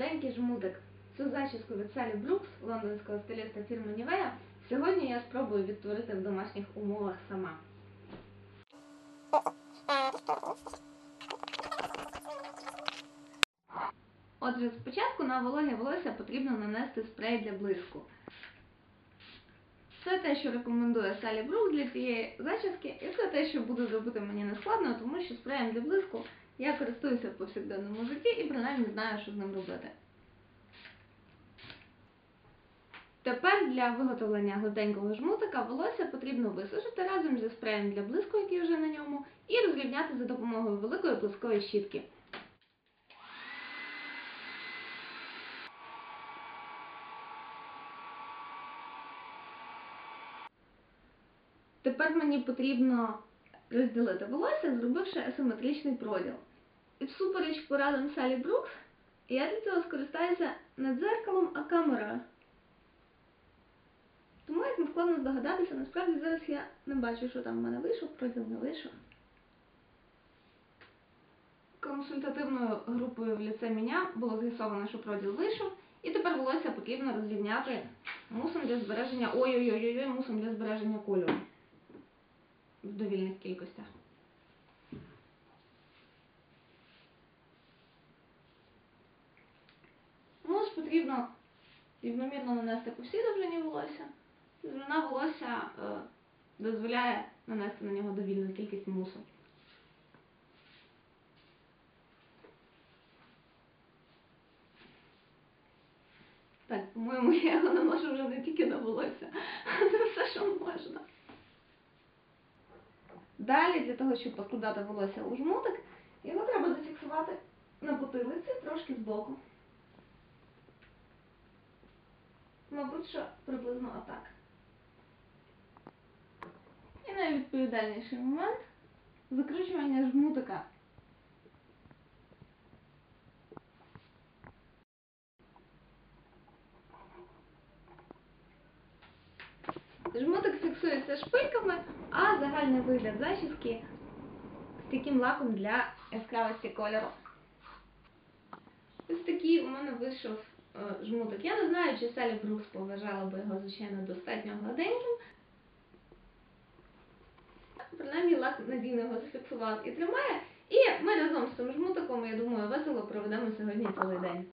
гладенький жмутик. Цю зачіску від Салі Брукс, лондонського стиліста фірми Нівея, сьогодні я спробую відтворити в домашніх умовах сама. Отже, спочатку на вологе волосся потрібно нанести спрей для блиску. Це те, що рекомендує Салі Брук для цієї зачіски, і це те, що буду зробити мені не складно, тому що спреєм для блиску я користуюся в повсякденному житті і принаймні знаю, що з ним робити. Тепер для виготовлення гладенького жмутика волосся потрібно висушити разом зі спреєм для блиску, який вже на ньому, і розрівняти за допомогою великої плоскої щітки. Тепер мені потрібно розділити волосся, зробивши асиметричний проділ. І всупереч порадам Салі Брукс, я для цього скористаюся не дзеркалом, а камерою. Тому, як не складно здогадатися, насправді зараз я не бачу, що там в мене вийшов, проділ не вийшов. Консультативною групою в ліце Міня було з'ясовано, що проділ вийшов, і тепер волосся потрібно розрівняти мусом для збереження ой-ой-ой, мусом для збереження кольору в довільних кількостях. Потрібно рівномірно нанести по всій довжині волосся. Довжина волосся е, дозволяє нанести на нього довільну кількість мусу. Так, по-моєму, я його наношу вже не тільки на волосся, а на все, що можна. Далі, для того, щоб покладати волосся у жмутик, його треба зафіксувати на потилиці трошки збоку. Мабуть, що приблизно отак. І найвідповідальніший момент закручування жмутика. Жмутик фіксується шпильками, а загальний вигляд зачіски стійким лаком для яскравості кольору. Ось такий у мене вийшов е, жмутик. Я не знаю, чи Селі Брукс поважала би його, звичайно, достатньо гладеньким. Принаймні лак надійно його зафіксував і тримає. І ми разом з цим жмутиком, я думаю, весело проведемо сьогодні цілий день.